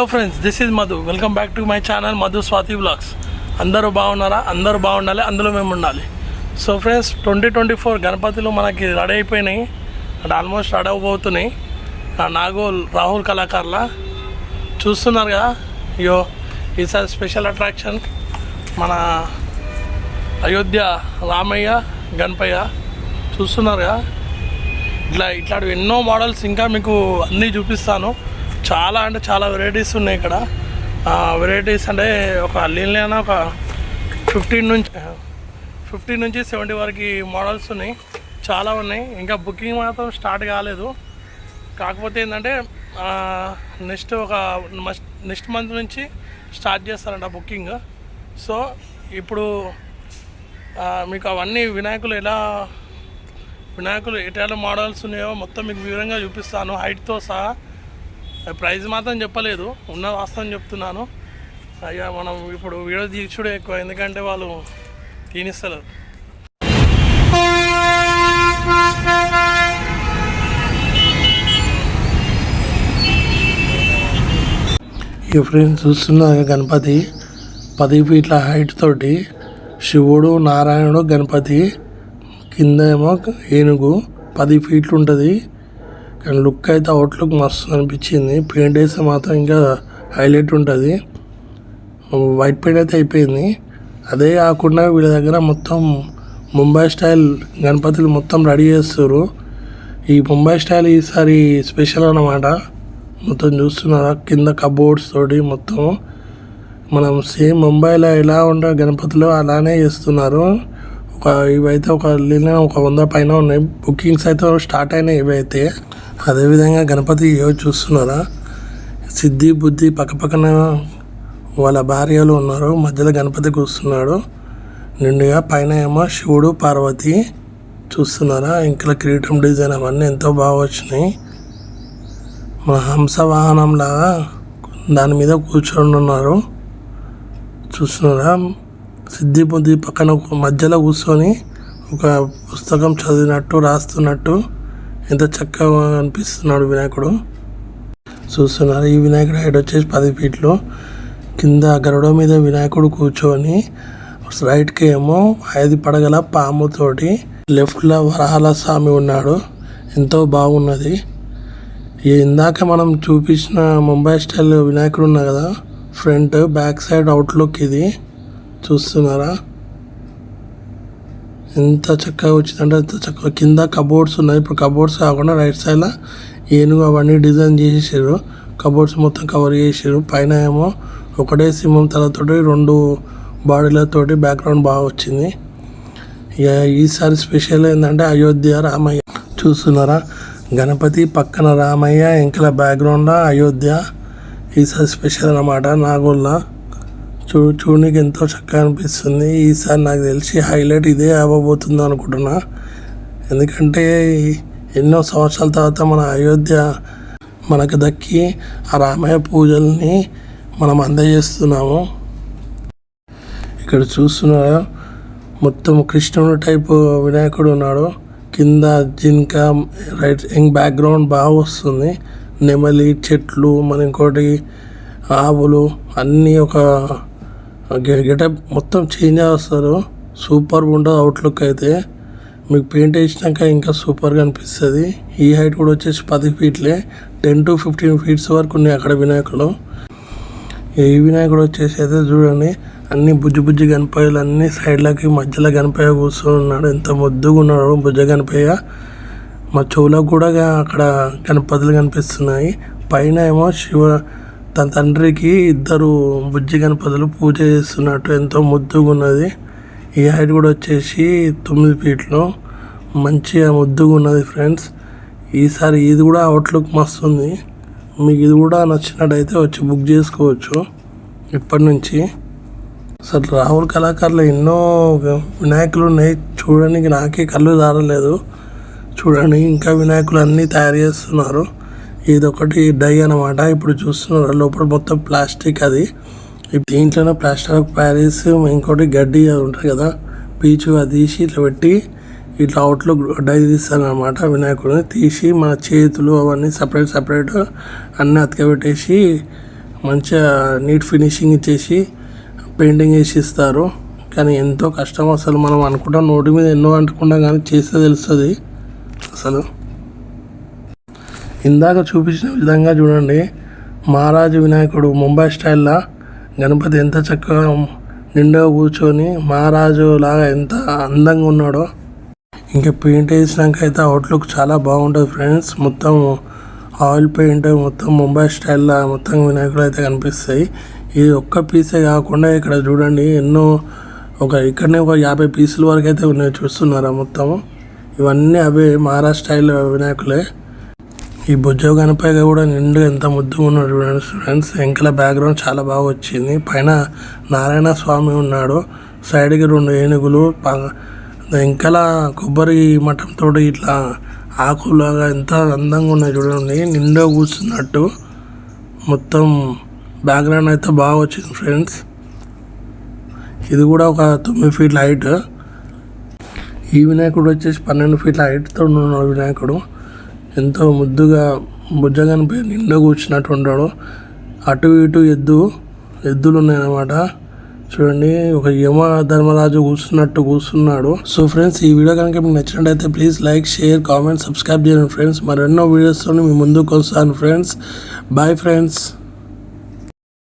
Hello friends this is Madhu welcome back to my channel Madhu Swathi blogs అందరూ బాగున్నారా? అందరూ బాగుండాలి అందులో మేము ఉండాలి. So friends twenty twenty four గణపతిలో మనకి రెడీ అయిపోయినాయి. అంటే ఆల్మోస్ట్ రెడీ అవ్వబోతున్నాయి. నాగోల్ రాహుల్ కళాకారుల. చూస్తున్నారు కదా? అయ్యో ఈసారి స్పెషల్ అట్రాక్షన్ మన అయోధ్య రామయ్య గణపయ్య. చూస్తున్నారు కదా? ఇట్లా ఇట్లాంటివి ఎన్నో మోడల్స్ ఇంకా మీకు అన్నీ చూపిస్తాను. చాలా అంటే చాలా వెరైటీస్ ఉన్నాయి ఇక్కడ. వెరైటీస్ అంటే ఒక లీన్లైన ఒక ఫిఫ్టీన్ నుంచి ఫిఫ్టీన్ నుంచి సెవెంటీ వరకు మోడల్స్ ఉన్నాయి. చాలా ఉన్నాయి. ఇంకా బుకింగ్ మాత్రం స్టార్ట్ కాలేదు. కాకపోతే ఏంటంటే నెక్స్ట్ ఒక నెక్స్ట్ మంత్ నుంచి స్టార్ట్ చేస్తారంట బుకింగ్ సో ఇప్పుడు మీకు అవన్నీ వినాయకులు ఎలా వినాయకులు ఎటువంటి మోడల్స్ ఉన్నాయో మొత్తం మీకు వివరంగా చూపిస్తాను. హైట్తో సహా ప్రైజ్ మాత్రం చెప్పలేదు ఉన్న వాస్తవం చెప్తున్నాను. అయ్యా మనం ఇప్పుడు వీడియో తీర్చుడే ఎక్కువ ఎందుకంటే వాళ్ళు తీనిస్తలేరు. ఈ ఫ్రెండ్స్ చూస్తున్న గణపతి పది ఫీట్ల హైట్ తోటి శివుడు నారాయణుడు గణపతి కింద ఏమో ఏనుగు పది ఫీట్లు ఉంటుంది. కానీ లుక్ అయితే అవుట్లుక్ మస్తు అనిపించింది. పెయింట్ వేస్తే మాత్రం ఇంకా హైలైట్ ఉంటుంది. వైట్ పెయింట్ అయితే అయిపోయింది. అదే కాకుండా వీళ్ళ దగ్గర మొత్తం ముంబై స్టైల్ గణపతులు మొత్తం రెడీ చేస్తారు ఈ ముంబై స్టైల్ ఈసారి స్పెషల్ అన్నమాట. మొత్తం చూస్తున్నారా? కింద కబోర్డ్స్ తోటి మొత్తం. మనం సేమ్ ముంబైలో ఎలా ఉంటా గణపతులు అలానే చేస్తున్నారు. ఒక ఇవైతే ఒక లీన ఒక వంద పైన ఉన్నాయి. బుకింగ్స్ అయితే స్టార్ట్ అయినాయి ఇవైతే. అదేవిధంగా గణపతి ఏవో చూస్తున్నారా? సిద్ధి బుద్ధి పక్క పక్కన వాళ్ళ భార్యలు ఉన్నారు మధ్యలో గణపతి కూర్చున్నాడు. నిండుగా పైన ఏమో శివుడు పార్వతి చూస్తున్నారా? ఇంకా కిరీటం డిజైన్ అవన్నీ ఎంతో బాగా వచ్చినాయి. మన హంస వాహనం లాగా దాని మీద కూర్చొని ఉన్నారు. చూస్తున్నారా? సిద్ధి బుద్ధి పక్కన మధ్యలో కూర్చొని ఒక పుస్తకం చదివినట్టు రాస్తున్నట్టు ఎంత చక్కగా అనిపిస్తున్నాడు వినాయకుడు. చూస్తున్నారు ఈ వినాయకుడు హైట్ వచ్చేసి పది ఫీట్లు. కింద గరుడ మీద వినాయకుడు కూర్చొని రైట్కి ఏమో ఐదు పడగల పాముతోటి లెఫ్ట్లో వరహాల స్వామి ఉన్నాడు. ఎంతో బాగున్నది. ఇందాక మనం చూపించిన ముంబై స్టైల్ వినాయకుడు ఉన్నా కదా ఫ్రంట్ బ్యాక్ సైడ్ అవుట్లుక్ ఇది. చూస్తున్నారా? ఎంత చక్కగా వచ్చిందంటే అంత చక్కగా. కింద కబోర్డ్స్ ఉన్నాయి. ఇప్పుడు కబోర్డ్స్ కాకుండా రైట్ సైడ్లో ఏనుగు అవన్నీ డిజైన్ చేసేసారు. కబోర్డ్స్ మొత్తం కవర్ చేసారు పైన ఏమో ఒకటే సింహం తలతోటి రెండు బాడీలతోటి బ్యాక్గ్రౌండ్ బాగా వచ్చింది. ఇక ఈసారి స్పెషల్ ఏంటంటే అయోధ్య రామయ్య. చూస్తున్నారా? గణపతి పక్కన రామయ్య ఇంకల బ్యాక్గ్రౌండ్లో అయోధ్య. ఈసారి స్పెషల్ అన్నమాట. నాగోళ్ళ చూ చూడడానికి ఎంతో చక్కగా అనిపిస్తుంది. ఈసారి నాకు తెలిసి హైలైట్ ఇదే అవ్వబోతుంది అనుకుంటున్నా. ఎందుకంటే ఎన్నో సంవత్సరాల తర్వాత మన అయోధ్య మనకు దక్కి ఆ రామయ్య పూజల్ని మనం అందజేస్తున్నాము. ఇక్కడ చూస్తున్నారా మొత్తం కృష్ణుడు టైపు వినాయకుడు ఉన్నాడు. కింద జింక రైట్ ఇంక్ బ్యాక్గ్రౌండ్ బాగా వస్తుంది. నెమలి చెట్లు మన ఇంకోటి ఆవులు అన్నీ ఒక గెటప్ మొత్తం చేంజ్ చేస్తారు. సూపర్ ఉండదు అవుట్లుక్ అయితే. మీకు పెయింట్ వేసినాక ఇంకా సూపర్గా అనిపిస్తుంది. ఈ హైట్ కూడా వచ్చేసి పది ఫీట్లే టెన్ టు ఫిఫ్టీన్ ఫీట్స్ వరకు ఉన్నాయి అక్కడ వినాయకుడు. ఈ వినాయకుడు వచ్చేసి అయితే చూడండి అన్ని బుజ్జి బుజ్జి గణపయ్యలు అన్ని సైడ్లకి మధ్యలో గణపయ్య కూర్చొని ఉన్నాడు. ఎంత ముద్దుగా ఉన్నాడు బుజ్జ గణపయ్య. మా చెవులకు కూడా అక్కడ గణపతులు కనిపిస్తున్నాయి. పైన ఏమో శివ తన తండ్రికి ఇద్దరు బుజ్జి గణపతులు పూజ చేస్తున్నట్టు ఎంతో ముద్దుగా ఉన్నది ఈ హైట్ కూడా వచ్చేసి తొమ్మిది ఫీట్లు. మంచిగా ముద్దుగా ఉన్నది ఫ్రెండ్స్. ఈసారి ఇది కూడా అవుట్లుక్ మస్తు ఉంది. మీకు ఇది కూడా నచ్చినట్టయితే వచ్చి బుక్ చేసుకోవచ్చు. ఇప్పటి నుంచి. అసలు రాహుల్ కళాకారులు ఎన్నో వినాయకులు ఉన్నాయి. చూడడానికి నాకే కళ్ళు దారలేదు చూడండి ఇంకా వినాయకులు అన్నీ తయారు చేస్తున్నారు. ఇదొకటి డై అనమాట ఇప్పుడు చూస్తున్నారు లోపల మొత్తం ప్లాస్టిక్ అది. దీంట్లోనే ప్లాస్టర్ ఆఫ్ ప్యారిస్ ఇంకోటి గడ్డి అది ఉంటుంది కదా పీచు అది తీసి ఇట్లా పెట్టి ఇట్లా అవుట్లో డై తీస్తాను అనమాట వినాయకుడిని. తీసి మన చేతులు అవన్నీ సపరేట్ సపరేట్ అన్నీ అతకబెట్టేసి మంచిగా నీట్ ఫినిషింగ్ ఇచ్చేసి పెయింటింగ్ వేసి ఇస్తారు. కానీ ఎంతో కష్టం అసలు మనం అనుకుంటాం నోటి మీద ఎన్నో అంటుకున్నా కానీ చేస్తే తెలుస్తుంది అసలు. ఇందాక చూపించిన విధంగా చూడండి. మహారాజు వినాయకుడు ముంబై స్టైల్లో గణపతి ఎంత చక్కగా నిండా కూర్చొని మహారాజు లాగా ఎంత అందంగా ఉన్నాడో. ఇంకా పెయింట్ వేసినాక అయితే అవుట్లుక్ చాలా బాగుంటుంది ఫ్రెండ్స్ మొత్తం ఆయిల్ పెయింట్ మొత్తం ముంబై స్టైల్లో మొత్తం వినాయకుడు అయితే కనిపిస్తాయి. ఇది ఒక్క పీసే కాకుండా ఇక్కడ చూడండి ఎన్నో ఒక ఇక్కడనే ఒక యాభై పీసుల వరకు అయితే ఉన్నాయి చూస్తున్నారా మొత్తం. ఇవన్నీ అవే మహారాష్ట్ర స్టైల్ వినాయకులే. ఈ బుజ్జ గణపయ్య కూడా నిండుగా ఎంత ముద్దుగా ఉన్నాడు చూడండి ఫ్రెండ్స్ వెంకల బ్యాక్గ్రౌండ్ చాలా బాగా వచ్చింది. పైన నారాయణ స్వామి ఉన్నాడు. సైడ్కి రెండు ఏనుగులు వెంకల కొబ్బరి మఠంతో ఇట్లా ఆకులాగా ఎంత అందంగా ఉన్నాయి చూడండి. నిండో కూర్చున్నట్టు మొత్తం బ్యాక్గ్రౌండ్ అయితే బాగా వచ్చింది ఫ్రెండ్స్ ఇది కూడా ఒక తొమ్మిది ఫీట్ల హైట్ ఈ వినాయకుడు వచ్చేసి పన్నెండు ఫీట్ల హైట్తో ఉన్నాడు వినాయకుడు. ఎంతో ముద్దుగా బుజ్జగనిపై నిండా కూర్చున్నట్టు ఉంటాడు. అటు ఇటు ఎద్దు ఎద్దులు ఉన్నాయన్నమాట చూడండి ఒక యమ ధర్మరాజు కూర్చున్నట్టు కూర్చున్నాడు. సో ఫ్రెండ్స్ ఈ వీడియో కనుక మీకు నచ్చినట్టయితే please like share comment subscribe చేయండి ఫ్రెండ్స్ మరెన్నో వీడియోస్తో మీ ముందుకు వస్తాను ఫ్రెండ్స్ బాయ్ ఫ్రెండ్స్